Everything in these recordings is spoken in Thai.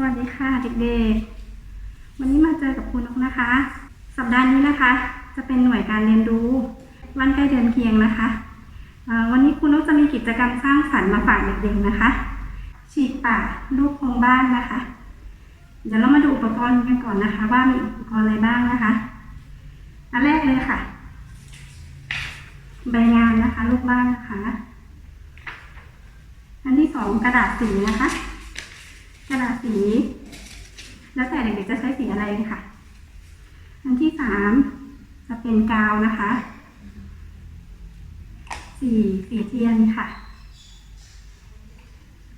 สวัสดีค่ะเด็กๆ วันนี้มาเจอกับคุณนกนะคะ สัปดาห์นี้นะคะ จะเป็นหน่วยการเรียนรู้วันใกล้เดือนเคียงนะคะ วันนี้คุณนกจะมีกิจกรรมสร้างสรรค์มาฝากเด็กๆนะคะ ฉีกป่ารูปโครงบ้านนะคะ เดี๋ยวเรามาดูอุปกรณ์กันก่อนนะคะ ว่ามีอุปกรณ์อะไรบ้างนะคะ อันแรกเลยค่ะ ใบงานนะคะรูปบ้านนะคะ อันที่สองกระดาษสีนะคะ กระดาษสี แล้วแต่เด็กๆจะใช้สีอะไรค่ะ อันที่สามจะเป็นกาวนะคะสีสีเทียนค่ะ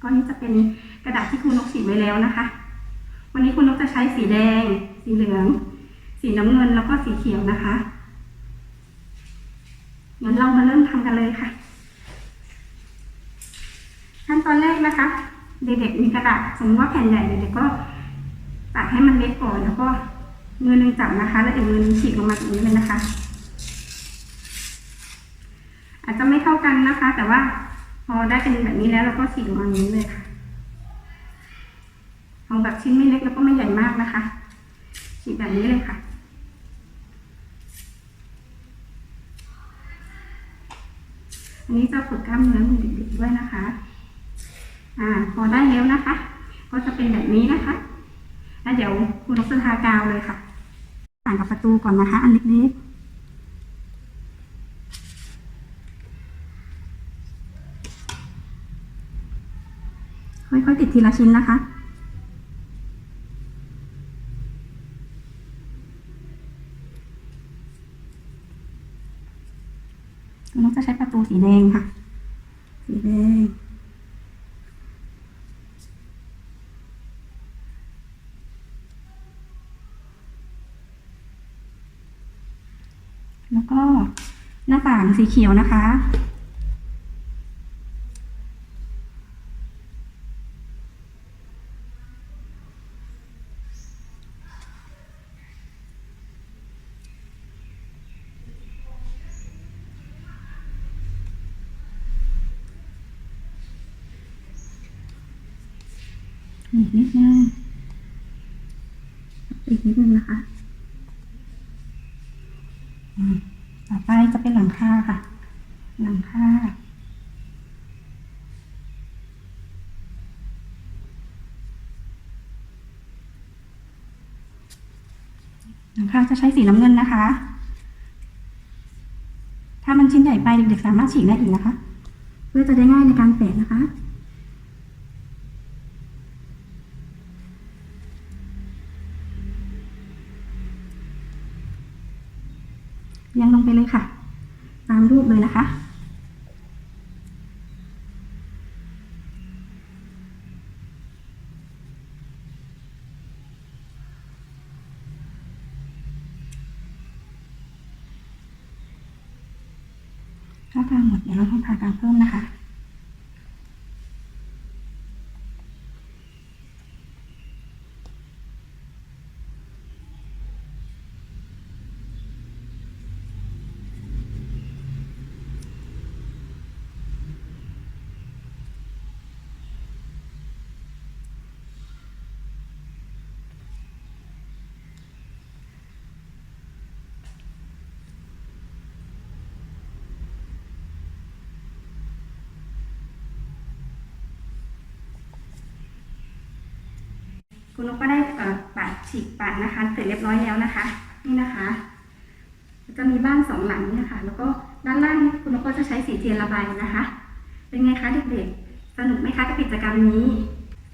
ก็นี้จะเป็นกระดาษที่คุณนกฉีไว้แล้วนะคะ วันนี้คุณนกจะใช้สีแดง สีเหลือง สีน้ำเงินแล้วก็สีเขียวนะคะงั้นเรามาเริ่มทำกันเลยค่ะ ขั้นตอนแรกนะคะ เด็กๆมีกระดาษสมมติว่าแผ่นใหญ่เด็กๆก็ตัดให้มันเล็กก่อนแล้วก็มือหนึงจับนะคะ แล้วอีกมือหนึงฉีกลงมาตรงนี้เลยนะคะ อาจจะไม่เท่ากันนะคะ แต่ว่าพอได้เป็นแบบนี้แล้วเราก็ฉีกลงมาอย่างนี้เลยค่ะเอาแบบชิ้นไม่เล็กแล้วก็ไม่ใหญ่มากนะคะฉีกแบบนี้เลยค่ะอันนี้จะฝึกกล้ามเนื้อมือเด็กๆด้วยนะคะ อ่า พอได้แล้วนะคะ ก็จะเป็นแบบนี้นะคะ แล้วเดี๋ยวคุณนกจะทากาวเลยค่ะต่างกับประตูก่อนนะคะ อันเล็กๆค่อยๆติดทีละชิ้นนะคะคุณนกจะใช้ประตูสีแดงค่ะ สีแดง แล้วก็หน้าต่างสีเขียวนะคะ อีกนิดนึงอีกนิดนึงนะคะ อืมต่อไปจะเป็น หลังคาค่ะ หลังคาหลังคาจะใช้สีน้ำเงินนะคะ ถ้ามันชิ้นใหญ่ไปเด็กๆสามารถฉีกได้อีกนะคะ เพื่อจะได้ง่ายในการแปะนะคะเรียงลงไปเลยค่ะ ตามรูปเลยนะคะถ้าทางหมดเดี๋ยวเราต้องทาการเพิ่มนะคะ คุณนกก็ได้เอ่อปาดฉีกปาดนะคะ เสร็จเรียบร้อยแล้วนะคะ นี่นะคะ จะมีบ้านสองหลังเนี่ยค่ะ แล้วก็ด้านล่างคุณนกก็จะใช้สีเทียนระบายนะคะ เป็นไงคะเด็กๆ สนุกไหมคะกับกิจกรรมนี้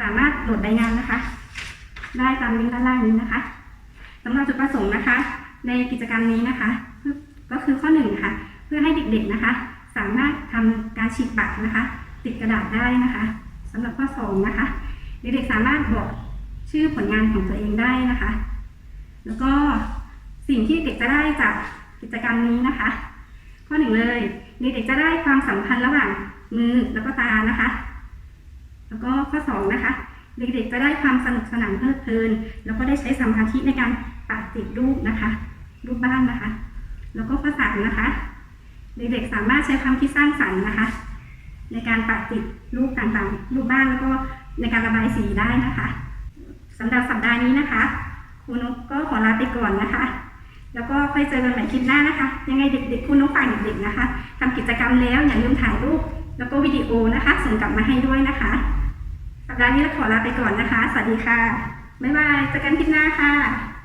สามารถโหลดใบงานนะคะ ได้ตามลิงก์ด้านล่างนี้นะคะสำหรับจุดประสงค์นะคะ ในกิจกรรมนี้นะคะ ก็คือข้อหนึ่งค่ะ เพื่อให้เด็กๆนะคะ สามารถทำการฉีกบัตรนะคะ ติดกระดาษได้นะคะสำหรับข้อสองนะคะ เด็กๆสามารถบอก ชื่อผลงานของตัวเองได้นะคะ แล้วก็สิ่งที่เด็กจะได้จากกิจกรรมนี้นะคะ ข้อหนึ่งเลยเด็กจะได้ความสัมพันธ์ระหว่างมือแล้วก็ตานะคะ แล้วก็ข้อสองนะคะ เด็กๆจะได้ความสนุกสนานเพลิดเพลิน แล้วก็ได้ใช้สมาธิในการปัดติดรูปนะคะ รูปบ้านนะคะ แล้วก็ข้อสามนะคะ เด็กๆสามารถใช้ความคิดสร้างสรรค์นะคะ ในการปัดติดรูปต่างๆ รูปบ้านแล้วก็ในการระบายสีได้นะคะ สำหรับสัปดาห์นี้นะคะครูนกก็ขอลาไปก่อนนะคะ แล้วก็ค่อยเจอกันใหม่คลิปหน้านะคะ ยังไงเด็กๆครูนกฝากเด็กๆนะคะทำกิจกรรมแล้วอย่าลืมถ่ายรูปแล้วก็วิดีโอนะคะ ส่งกลับมาให้ด้วยนะคะ สัปดาห์นี้เราขอลาไปก่อนนะคะ สวัสดีค่ะ บ๊ายบายเจอกันคลิปหน้าค่ะ